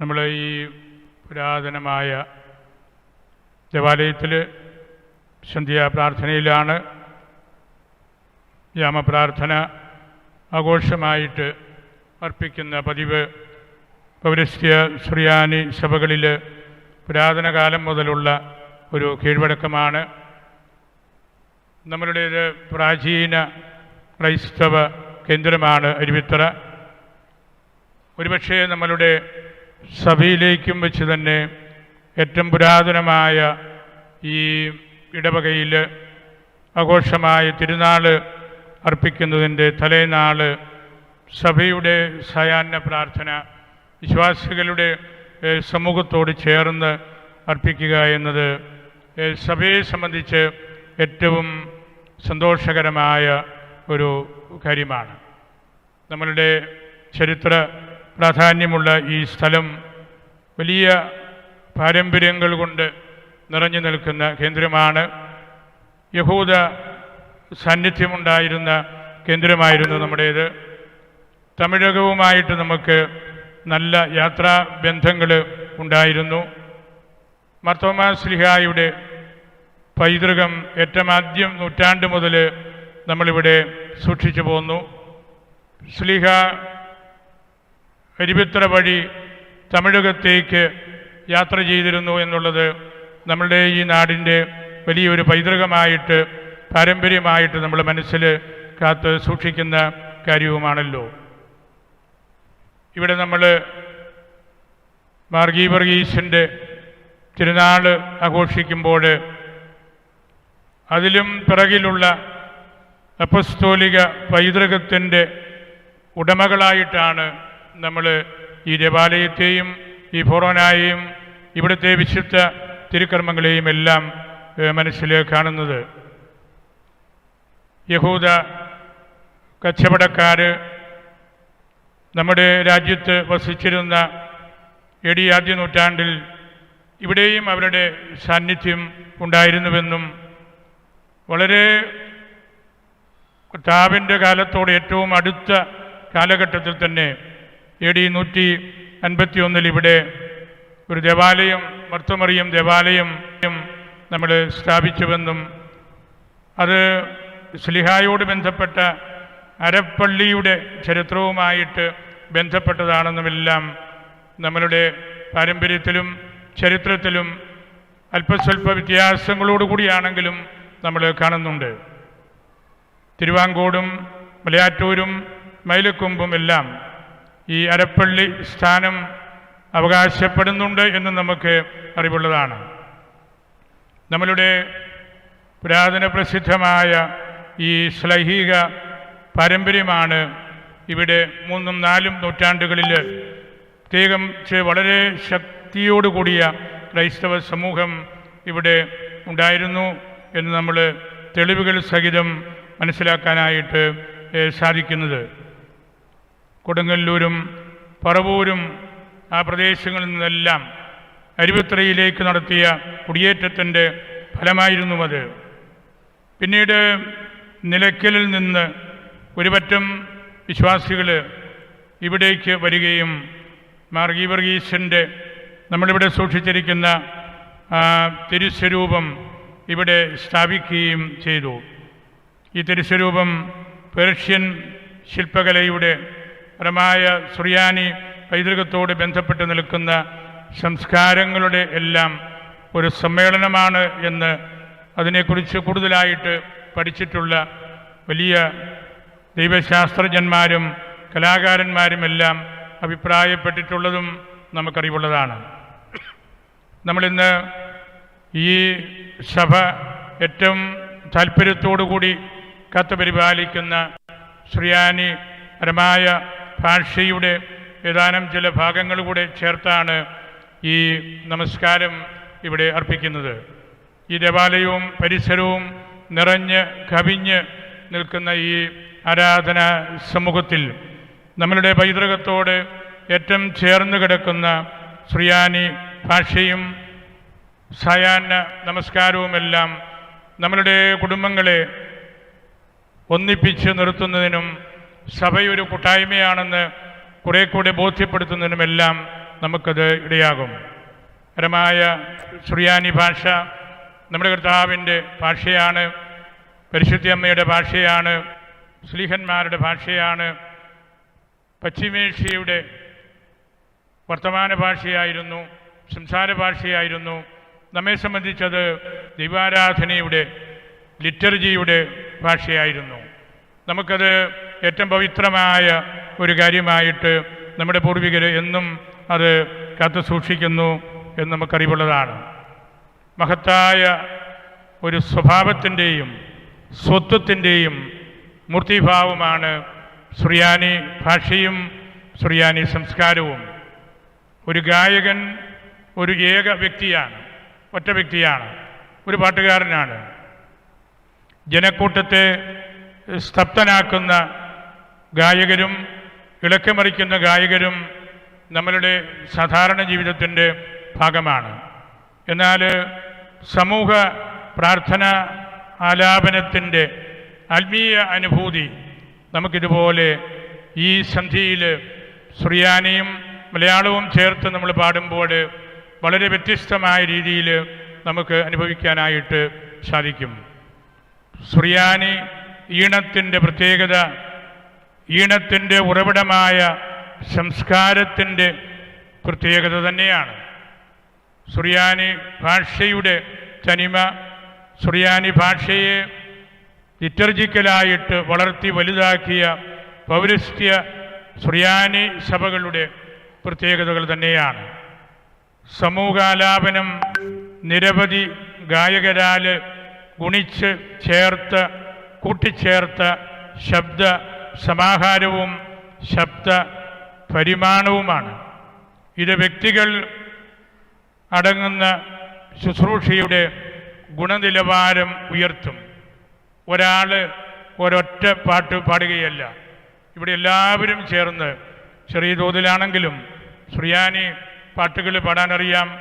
നമ്മൾ ഈ പുരാതനമായ ദേവാലയത്തിൽ സന്ധ്യാ പ്രാർത്ഥനയിലാണ് യാമപ്രാർത്ഥന ആഘോഷമായിട്ട് അർപ്പിക്കുന്ന പതിവ് പൗരസ്ത്യ സുറിയാനി സഭകളിൽ പുരാതന കാലം മുതലുള്ള ഒരു കീഴ്വഴക്കമാണ്. നമ്മളുടേത് പ്രാചീന ക്രൈസ്തവ കേന്ദ്രമാണ് അരുവിത്തറ. ഒരുപക്ഷേ നമ്മളുടെ സഭയിലേക്കും വെച്ച് തന്നെ ഏറ്റവും പുരാതനമായ ഈ ഇടവകയിൽ ആഘോഷമായ തിരുനാൾ അർപ്പിക്കുന്നതിന്റെ തലേനാൾ സഭയുടെ സയാന്ന പ്രാർത്ഥന വിശ്വാസികളുടെ സമൂഹത്തോട് ചേർന്ന് അർപ്പിക്കുക എന്നത് സഭയെ സംബന്ധിച്ച് ഏറ്റവും സന്തോഷകരമായ ഒരു കാര്യമാണ്. നമ്മളുടെ ചരിത്ര പ്രാധാന്യമുള്ള ഈ സ്ഥലം വലിയ പാരമ്പര്യങ്ങൾ കൊണ്ട് നിറഞ്ഞു നിൽക്കുന്ന കേന്ദ്രമാണ്. യഹൂദ സാന്നിധ്യമുണ്ടായിരുന്ന കേന്ദ്രമായിരുന്നു നമ്മുടേത്. തമിഴകവുമായിട്ട് നമുക്ക് നല്ല യാത്രാ ബന്ധങ്ങൾ ഉണ്ടായിരുന്നു. മർത്തോമാ സ്ലിഹായുടെ പൈതൃകം ഏറ്റമാദ്യം നൂറ്റാണ്ട് മുതൽ നമ്മളിവിടെ സൂക്ഷിച്ചു പോന്നു. സ്ലിഹ അരിവിത്ര വഴി തമിഴകത്തേക്ക് യാത്ര ചെയ്തിരുന്നു എന്നുള്ളത് നമ്മളുടെ ഈ നാടിന്റെ വലിയൊരു പൈതൃകമായിട്ട് പാരമ്പര്യമായിട്ട് നമ്മൾ മനസ്സിൽ കാത്ത് സൂക്ഷിക്കുന്ന കാര്യവുമാണല്ലോ. ഇവിടെ നമ്മൾ മാർഗീ വർഗീസിന്റെ തിരുനാൾ ആഘോഷിക്കുമ്പോൾ അതിലും പിറകിലുള്ള അപ്പസ്തോലിക പൈതൃകത്തിന്റെ ഉടമകളായിട്ടാണ് നമ്മൾ ഈ ദേവാലയത്തെയും ഈ ഫൊറോനായെയും ഇവിടുത്തെ വിശുദ്ധ തിരുക്കർമ്മങ്ങളെയും എല്ലാം മനസ്സിൽ കാണുന്നത്. യഹൂദ കച്ചവടക്കാർ നമ്മുടെ രാജ്യത്ത് വസിച്ചിരുന്ന എ ഡി ആദ്യ നൂറ്റാണ്ടിൽ ഇവിടെയും അവരുടെ സാന്നിധ്യം ഉണ്ടായിരുന്നുവെന്നും വളരെ കർത്താവിന്റെ കാലത്തോട് ഏറ്റവും അടുത്ത കാലഘട്ടത്തിൽ തന്നെ എ ഡി നൂറ്റി അൻപത്തി ഒന്നിൽ ഇവിടെ ഒരു ദേവാലയം മർത്തമറിയം ദേവാലയം നമ്മൾ സ്ഥാപിച്ചുവെന്നും അത് സ്ലിഹായോട് ബന്ധപ്പെട്ട അരപ്പള്ളിയുടെ ചരിത്രവുമായിട്ട് ബന്ധപ്പെട്ടതാണെന്നുമെല്ലാം നമ്മളുടെ പാരമ്പര്യത്തിലും ചരിത്രത്തിലും അല്പസ്വല്പ വ്യത്യാസങ്ങളോടുകൂടിയാണെങ്കിലും നമ്മൾ കാണുന്നുണ്ട്. തിരുവാങ്കോടും മലയാറ്റൂരും മൈലക്കൊമ്പും എല്ലാം ഈ അരപ്പള്ളി സ്ഥാനം അവകാശപ്പെടുന്നുണ്ട് എന്ന് നമുക്ക് അറിവുള്ളതാണ്. നമ്മളുടെ പുരാതന പ്രസിദ്ധമായ ഈ ശ്ലൈഹിക പാരമ്പര്യമാണ് ഇവിടെ മൂന്നും നാലും നൂറ്റാണ്ടുകളിൽ പ്രത്യേകം വളരെ ശക്തിയോടുകൂടിയ ക്രൈസ്തവ സമൂഹം ഇവിടെ ഉണ്ടായിരുന്നു എന്ന് നമ്മൾ തെളിവുകൾ സഹിതം മനസ്സിലാക്കാനായിട്ട് സാധിക്കുന്നത്. കൊടുങ്ങല്ലൂരും പറവൂരും ആ പ്രദേശങ്ങളിൽ നിന്നെല്ലാം അരുവിത്രയിലേക്ക് നടത്തിയ കുടിയേറ്റത്തിന്റെ ഫലമായിരുന്നു അത് പിന്നീട് നിലയ്ക്കലിൽ നിന്ന് ഒരുപറ്റം വിശ്വാസികൾ ഇവിടേക്ക് വരികയും മാർഗീ വർഗീസിന്റെ നമ്മളിവിടെ സൂക്ഷിച്ചിരിക്കുന്ന തിരുസ്വരൂപം ഇവിടെ സ്ഥാപിക്കുകയും ചെയ്തു. ഈ തിരുസ്വരൂപം പേർഷ്യൻ ശില്പകലയുടെ പരമായ സുറിയാനി പൈതൃകത്തോട് ബന്ധപ്പെട്ട് നിൽക്കുന്ന സംസ്കാരങ്ങളുടെ എല്ലാം ഒരു സമ്മേളനമാണ് എന്ന് അതിനെക്കുറിച്ച് കൂടുതലായിട്ട് പഠിച്ചിട്ടുള്ള വലിയ ദൈവശാസ്ത്രജ്ഞന്മാരും കലാകാരന്മാരുമെല്ലാം അഭിപ്രായപ്പെട്ടിട്ടുള്ളതും നമുക്കറിവുള്ളതാണ്. നമ്മളിന്ന് ഈ സഭ ഏറ്റവും താല്പര്യത്തോടുകൂടി കാത്തുപരിപാലിക്കുന്ന ശ്രീയാനി പരമായ ഭാഷയുടെ ഏതാനും ചില ഭാഗങ്ങൾ കൂടെ ചേർത്താണ് ഈ നമസ്കാരം ഇവിടെ അർപ്പിക്കുന്നത്. ഈ ദേവാലയവും പരിസരവും നിറഞ്ഞ് കവിഞ്ഞ് നിൽക്കുന്ന ഈ ആരാധന സമൂഹത്തിൽ നമ്മളുടെ പൈതൃകത്തോട് ഏറ്റവും ചേർന്ന് കിടക്കുന്ന ശ്രീയാനി ഭാഷയും സായാഹ്ന നമസ്കാരവുമെല്ലാം നമ്മളുടെ കുടുംബങ്ങളെ ഒന്നിപ്പിച്ച് നിർത്തുന്നതിനും സഭയൊരു കൂട്ടായ്മയാണെന്ന് കുറെ കൂടെ ബോധ്യപ്പെടുത്തുന്നതിനുമെല്ലാം നമുക്കത് ഇടയാകും. പരമായ സുറിയാനി ഭാഷ നമ്മുടെ കർത്താവിന്റെ ഭാഷയാണ് പരിശുദ്ധിയമ്മയുടെ ഭാഷയാണ് സ്ലീഹന്മാരുടെ ഭാഷയാണ് പശ്ചിമേഷ്യയുടെ വർത്തമാന ഭാഷയായിരുന്നു സംസാര ഭാഷയായിരുന്നു നമ്മെ സംബന്ധിച്ചത് ദൈവാരാധനയുടെ ലിറ്റർജിയുടെ ഭാഷയായിരുന്നു. നമുക്കത് ഏറ്റവും പവിത്രമായ ഒരു കാര്യമായിട്ട് നമ്മുടെ പൂർവികർ എന്നും അത് കാത്തു സൂക്ഷിക്കുന്നു എന്ന് നമുക്കറിവുള്ളതാണ്. മഹത്തായ ഒരു സ്വഭാവത്തിന്റെയും സ്വത്വത്തിന്റെയും മൂർത്തിഭാവമാണ് സുറിയാനി ഭാഷയും സുറിയാനി സംസ്കാരവും. ഒരു ഗായകൻ ഒരു ഏക വ്യക്തിയാണ് ഒറ്റ വ്യക്തിയാണ് ഒരു പാട്ടുകാരനാണ്. ജനക്കൂട്ടത്തെ സ്തബ്ധനാക്കുന്ന ഗായകരും ഇളക്കമറിക്കുന്ന ഗായകരും നമ്മളുടെ സാധാരണ ജീവിതത്തിന്റെ ഭാഗമാണ്. എന്നാൽ സമൂഹ പ്രാർത്ഥന ആലാപനത്തിന്റെ ആത്മീയ അനുഭൂതി നമുക്കിതുപോലെ ഈ സന്ധിയിൽ സുറിയാനിയും മലയാളവും ചേർത്ത് നമ്മൾ പാടുമ്പോൾ വളരെ വ്യത്യസ്തമായ രീതിയിൽ നമുക്ക് അനുഭവിക്കാനായിട്ട് സാധിക്കും. സുറിയാനി ഈണത്തിന്റെ പ്രത്യേകത ഈണത്തിന്റെ ഉറവിടമായ സംസ്കാരത്തിന്റെ പ്രത്യേകത തന്നെയാണ്. സുറിയാനി ഭാഷയുടെ തനിമ സുറിയാനി ഭാഷയെ ലിറ്റർജിക്കലായിട്ട് വളർത്തി വലുതാക്കിയ പൗരസ്ത്യ സുറിയാനി സഭകളുടെ പ്രത്യേകതകൾ തന്നെയാണ്. സമൂഹാലാപനം നിരവധി ഗായകരാൽ ഗുണിച്ച് ചേർത്ത് കൂട്ടിച്ചേർത്ത ശബ്ദ സമാഹാരവും ശബ്ദ പരിമാണവുമാണ്. ഇത് വ്യക്തികൾ അടങ്ങുന്ന ശുശ്രൂഷയുടെ ഗുണനിലവാരം ഉയർത്തും. ഒരാൾ ഒരൊറ്റ പാട്ട് പാടുകയല്ല. ഇവിടെ എല്ലാവരും ചേർന്ന് ചെറിയ തോതിലാണെങ്കിലും ശ്രിയാനി പാട്ടുകൾ പാടാനറിയാം.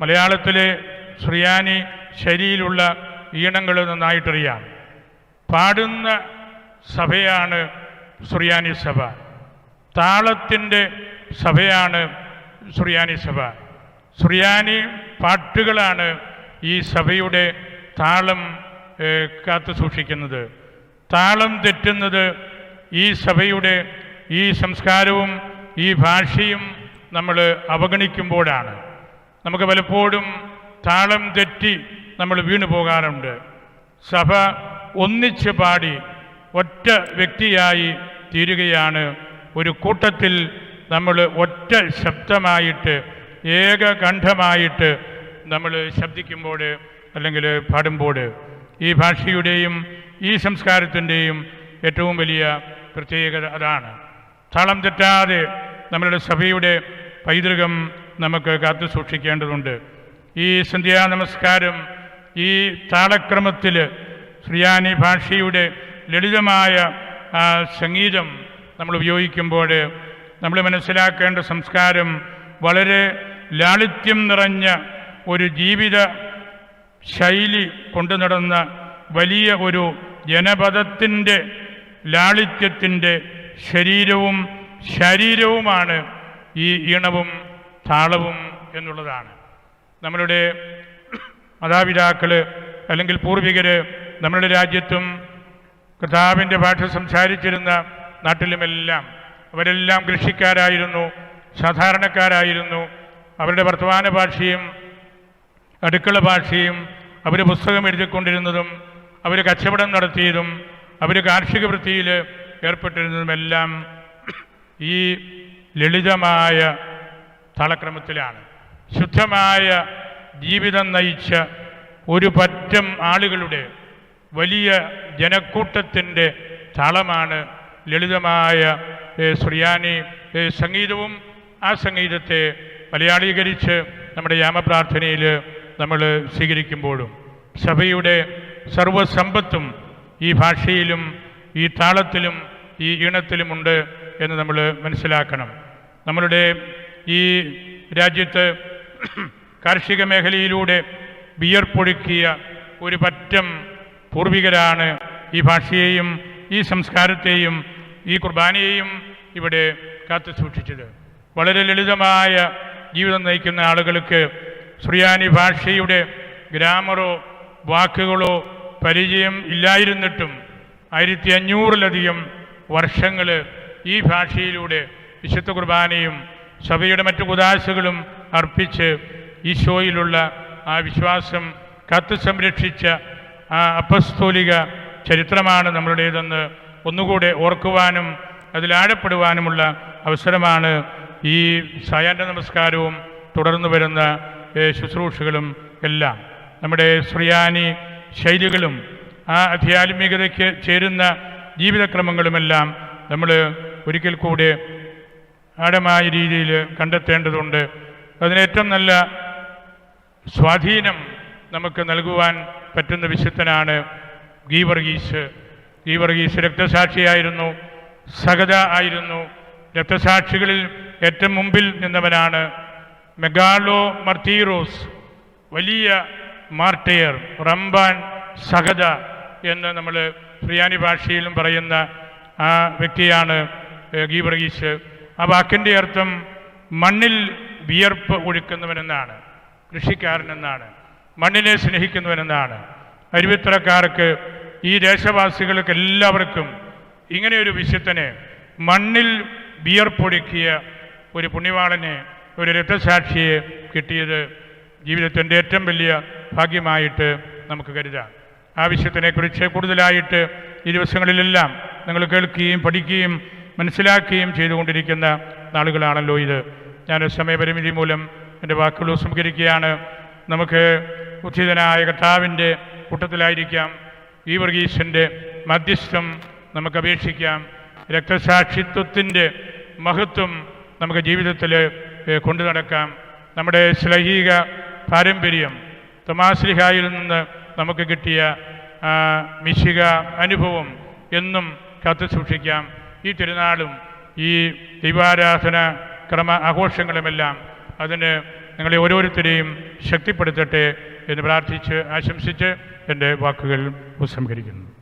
മലയാളത്തിലെ ശ്രിയാനി ശരിയിലുള്ള ഈണങ്ങൾ നന്നായിട്ടറിയാം. പാടുന്ന സഭയാണ് സുറിയാനി സഭ. താളത്തിന്റെ സഭയാണ് സുറിയാനി സഭ. സുറിയാനി പാട്ടുകളാണ് ഈ സഭയുടെ താളം കാത്തു സൂക്ഷിക്കുന്നത്. താളം തെറ്റുന്നത് ഈ സഭയുടെ ഈ സംസ്കാരവും ഈ ഭാഷയും നമ്മൾ അവഗണിക്കുമ്പോഴാണ്. നമുക്ക് പലപ്പോഴും താളം തെറ്റി നമ്മൾ വീണു പോകാറുണ്ട് സഭ ഒന്നിച്ച് പാടി ഒറ്റ വ്യക്തിയായി തീരുകയാണ്. ഒരു കൂട്ടത്തിൽ നമ്മൾ ഒറ്റ ശബ്ദമായിട്ട് ഏകകണ്ഠമായിട്ട് നമ്മൾ ശബ്ദിക്കുമ്പോൾ അല്ലെങ്കിൽ പാടുമ്പോൾ ഈ ഭാഷയുടെയും ഈ സംസ്കാരത്തിന്റെയും ഏറ്റവും വലിയ പ്രത്യേകത അതാണ്. താളം തെറ്റാതെ നമ്മളുടെ സഭയുടെ പൈതൃകം നമുക്ക് കാത്തു സൂക്ഷിക്കേണ്ടതുണ്ട്. ഈ സന്ധ്യാ നമസ്കാരം ഈ താളക്രമത്തിൽ ശ്രീയാനി ഭാഷയുടെ ലളിതമായ സംഗീതം നമ്മൾ ഉപയോഗിക്കുമ്പോൾ നമ്മൾ മനസ്സിലാക്കേണ്ട സംസ്കാരം വളരെ ലാളിത്യം നിറഞ്ഞ ഒരു ജീവിത ശൈലി കൊണ്ടു നടന്ന വലിയ ഒരു ജനപദത്തിന്റെ ലാളിത്യത്തിന്റെ ശരീരവും ശരീരവുമാണ് ഈ ഈണവും താളവും എന്നുള്ളതാണ്. നമ്മളുടെ മാതാപിതാക്കൾ അല്ലെങ്കിൽ പൂർവികർ നമ്മളുടെ രാജ്യത്തും കർത്താവിന്റെ ഭാഷ സംസാരിച്ചിരുന്ന നാട്ടിലുമെല്ലാം അവരെല്ലാം കൃഷിക്കാരായിരുന്നു സാധാരണക്കാരായിരുന്നു. അവരുടെ വർത്തമാന ഭാഷയും അടുക്കള ഭാഷയും അവർ പുസ്തകം എഴുതിക്കൊണ്ടിരുന്നതും അവർ കച്ചവടം നടത്തിയതും അവർ കാർഷിക വൃത്തിയിൽ ഏർപ്പെട്ടിരുന്നതുമെല്ലാം ഈ ലളിതമായ താളക്രമത്തിലാണ്. ശുദ്ധമായ ജീവിതം നയിച്ച ഒരു പറ്റം ആളുകളുടെ വലിയ ജനക്കൂട്ടത്തിന്റെ താളമാണ് ലളിതമായ സുറിയാനി സംഗീതവും ആ സംഗീതത്തെ മലയാളീകരിച്ച് നമ്മുടെ യാമപ്രാർത്ഥനയിൽ നമ്മൾ സ്വീകരിക്കുമ്പോഴും സഭയുടെ സർവസമ്പത്തും ഈ ഭാഷയിലും ഈ താളത്തിലും ഈ ഈണത്തിലുമുണ്ട് എന്ന് നമ്മൾ മനസ്സിലാക്കണം. നമ്മളുടെ ഈ രാജ്യത്ത് കാർഷിക മേഖലയിലൂടെ വിയർപ്പൊഴുക്കിയ ഒരു പറ്റം പൂർവികരാണ് ഈ ഭാഷയെയും ഈ സംസ്കാരത്തെയും ഈ കുർബാനയെയും ഇവിടെ കാത്തു സൂക്ഷിച്ചത്. വളരെ ലളിതമായ ജീവിതം നയിക്കുന്ന ആളുകൾക്ക് സുറിയാനി ഭാഷയുടെ ഗ്രാമറോ വാക്കുകളോ പരിചയം ഇല്ലായിരുന്നിട്ടും ആയിരത്തി അഞ്ഞൂറിലധികം വർഷങ്ങൾ ഈ ഭാഷയിലൂടെ വിശുദ്ധ കുർബാനയും സഭയുടെ മറ്റു കുദാശകളും അർപ്പിച്ച് ഈശോയിലുള്ള ആ വിശ്വാസം കത്ത് സംരക്ഷിച്ച ആ അപ്പസ്തോലിക ചരിത്രമാണ് നമ്മളുടേതെന്ന് ഒന്നുകൂടെ ഓർക്കുവാനും അതിലാഴപ്പെടുവാനുമുള്ള അവസരമാണ് ഈ സായാഹ്ന നമസ്കാരവും തുടർന്നു വരുന്ന ശുശ്രൂഷകളും എല്ലാം. നമ്മുടെ ശ്രിയാനി ശൈലികളും ആ അധ്യാത്മികതയ്ക്ക് ചേരുന്ന ജീവിതക്രമങ്ങളുമെല്ലാം നമ്മൾ ഒരിക്കൽ കൂടെ ആഴമായ രീതിയിൽ കണ്ടെത്തേണ്ടതുണ്ട്. അതിന് ഏറ്റവും നല്ല സ്വാധീനം നമുക്ക് നൽകുവാൻ പറ്റുന്ന വിശുദ്ധനാണ് ഗീവർഗീസ്. ഗീവർഗീസ് രക്തസാക്ഷിയായിരുന്നു. സഹത ആയിരുന്നു. രക്തസാക്ഷികളിൽ ഏറ്റവും മുമ്പിൽ നിന്നവനാണ് മെഗാലോ മർത്തീറോസ്. വലിയ മാർട്ടയർ റംബാൻ സഹത എന്ന് നമ്മൾ ഫ്രിയാനി ഭാഷയിലും പറയുന്ന ആ വ്യക്തിയാണ് ഗീവർഗീസ്. ആ വാക്കിന്റെ അർത്ഥം മണ്ണിൽ വിയർപ്പ് ഒഴുക്കുന്നവനെന്നാണ് കൃഷിക്കാരനെന്നാണ്. മണ്ണിനെ സ്നേഹിക്കുന്നവനെന്നാണ് അരുവിത്തരക്കാർക്ക് ഈ ദേശവാസികൾക്ക് എല്ലാവർക്കും ഇങ്ങനെയൊരു വിശുദ്ധനെ മണ്ണിൽ വിയർപ്പൊടുക്കിയ ഒരു പുണ്യവാളനെ ഒരു രക്തസാക്ഷിയെ കിട്ടിയത് ജീവിതത്തിന്റെ ഏറ്റവും വലിയ ഭാഗ്യമായിട്ട് നമുക്ക് കരുതാം. ആ വിഷയത്തിനെക്കുറിച്ച് കൂടുതലായിട്ട് ഈ ദിവസങ്ങളിലെല്ലാം നിങ്ങൾ കേൾക്കുകയും പഠിക്കുകയും മനസ്സിലാക്കുകയും ചെയ്തുകൊണ്ടിരിക്കുന്ന നാളുകളാണല്ലോ ഇത്. ഞാൻ സമയപരിമിതി മൂലം എന്റെ വാക്കുകൾ സംസ്കരിക്കുകയാണ് നമുക്ക് ഉചിതനായ കർത്താവിന്റെ കൂട്ടത്തിലായിരിക്കാം. ഈ വർഗീസിന്റെ മധ്യസ്ഥം നമുക്ക് അപേക്ഷിക്കാം. രക്തസാക്ഷിത്വത്തിന്റെ മഹത്വം നമുക്ക് ജീവിതത്തിൽ കൊണ്ടു നടക്കാം. നമ്മുടെ ശ്ലൈഹിക പാരമ്പര്യം തമാശ്ലിഹായിൽ നിന്ന് നമുക്ക് കിട്ടിയ മിശിക അനുഭവം എന്നും കാത്തു സൂക്ഷിക്കാം. ഈ തിരുനാളും ഈ ദൈവാരാധന ക്രമ ആഘോഷങ്ങളുമെല്ലാം അതിന് നിങ്ങളെ ഓരോരുത്തരെയും ശക്തിപ്പെടുത്തട്ടെ. എന്ന് പ്രാർത്ഥിച്ച് ആശംസിച്ച് എന്റെ വാക്കുകൾ ഉപസംഹരിക്കുന്നു.